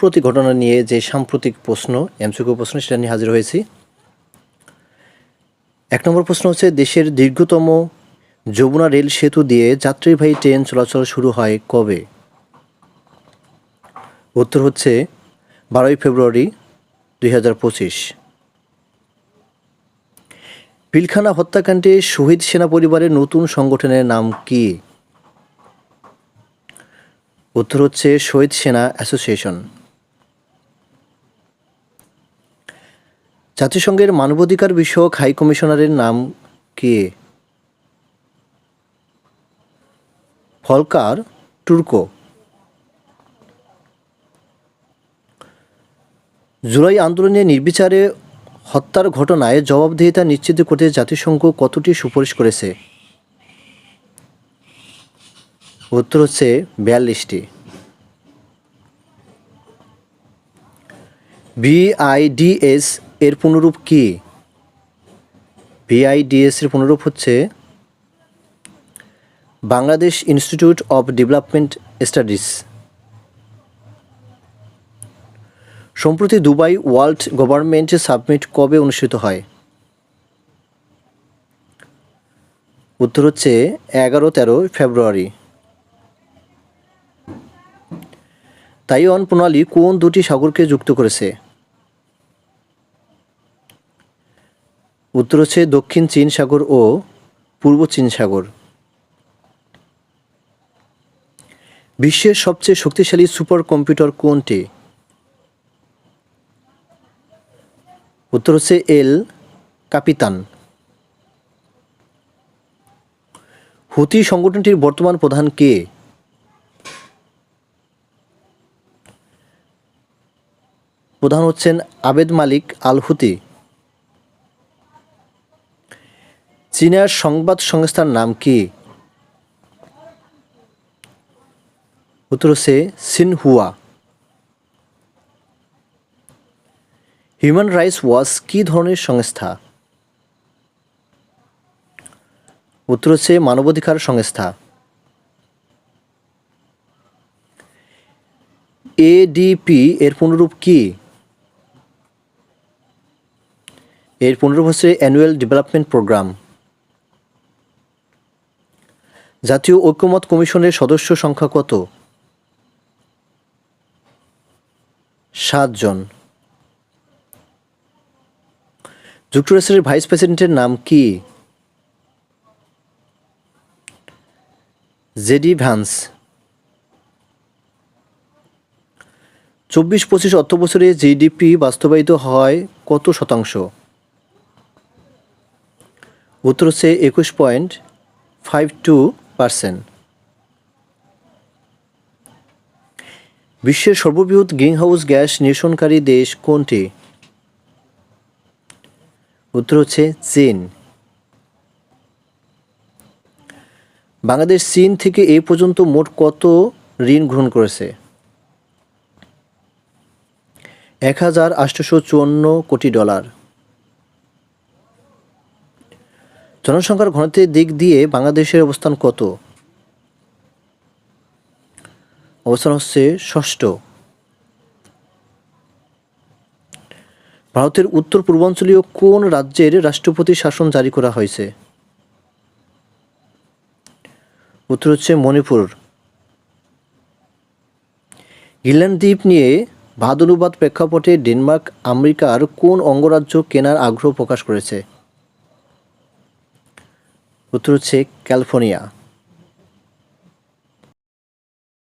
প্রতি ঘটনা নিয়ে যে সাম্প্রতিক প্রশ্ন, এমসিকিউ প্রশ্ন, সেটা নিয়ে হাজির হয়েছি। এক নম্বর প্রশ্ন হচ্ছে, দেশের দীর্ঘতম যমুনা রেল সেতু দিয়ে যাত্রীবাহী ট্রেন চলাচল শুরু হয় কবে? উত্তর হচ্ছে, বারোই ফেব্রুয়ারি দুই হাজার পঁচিশ। পিলখানা হত্যাকাণ্ডে শহীদ সেনা পরিবারের নতুন সংগঠনের নাম কি? উত্তর হচ্ছে, শহীদ সেনা অ্যাসোসিয়েশন। জাতিসংঘের মানবাধিকার বিষয়ক হাই কমিশনারের নাম কে? ফলকার টুর্কো। জুলাই আন্দোলনে নির্বিচারে হত্যার ঘটনায় জবাবদিহিতা নিশ্চিত করতে জাতিসংঘ কতটি সুপারিশ করেছে? উত্তর হচ্ছে বিয়াল্লিশটি। বিআইডিএস এর পুনরূপ কি? বিআইডিএস এর পুনরূপ হচ্ছে Bangladesh institute of development studies. সম্প্রতি দুবাই ওয়ার্ল্ড গভর্নমেন্ট সাবমিট কবে অনুষ্ঠিত হয়? উত্তর হচ্ছে এগারো তেরো ফেব্রুয়ারি। তাইওয়ান প্রণালী কোন দুটি সাগরকে যুক্ত করেছে? উত্তর হচ্ছে দক্ষিণ চীন সাগর ও পূর্ব চীন সাগর। বিশ্বের সবচেয়ে শক্তিশালী সুপার কম্পিউটার কোনটি? উত্তর হচ্ছে এল কাপিতান। হুতি সংগঠনটির বর্তমান প্রধান কে? প্রধান হচ্ছেন আবেদ মালিক আল হুতি চীনের সংবাদ সংস্থার নাম কি? উত্তর হচ্ছে সিনহুয়া। হিউম্যান রাইটস ওয়াচ কী ধরনের সংস্থা? উত্তর হচ্ছে মানবাধিকার সংস্থা। এডিপি এর পুনরূপ কি? এর পুনরূপ হচ্ছে অ্যানুয়াল ডেভেলপমেন্ট প্রোগ্রাম জাতীয় ঐক্যমত কমিশনের সদস্য সংখ্যা কত? সাতজন। যুক্তরাষ্ট্রের ভাইস প্রেসিডেন্টের নাম কি? JD Vance. চব্বিশ পঁচিশ অর্থ বছরে জিডিপি বাস্তবায়িত হয় কত শতাংশ? উত্তর হচ্ছে একুশ পয়েন্ট ফাইভ টু পার্সেন্ট। বিশ্বের সর্ববৃহৎ গ্রিনহাউস গ্যাস নিঃসরণকারী দেশ কোনটি? উত্তর হচ্ছে চীন। বাংলাদেশ চীন থেকে এ পর্যন্ত মোট কত ঋণ গ্রহণ করেছে? এক হাজার আটশোশো চুয়ান্ন কোটি ডলার। জনসংখ্যার ঘনত্বের দিক দিয়ে বাংলাদেশের অবস্থান কত? অবস্থান হচ্ছে ষষ্ঠ। ভারতের উত্তর পূর্বাঞ্চলীয় কোন রাজ্যের রাষ্ট্রপতি শাসন জারি করা হয়েছে? উত্তর হচ্ছে মণিপুর। গ্রিনল্যান্ড দ্বীপ নিয়ে ভাদনুবাদ প্রেক্ষাপটে ডেনমার্ক আমেরিকার কোন অঙ্গরাজ্য কেনার আগ্রহ প্রকাশ করেছে? উত্তর হচ্ছে ক্যালিফোর্নিয়া।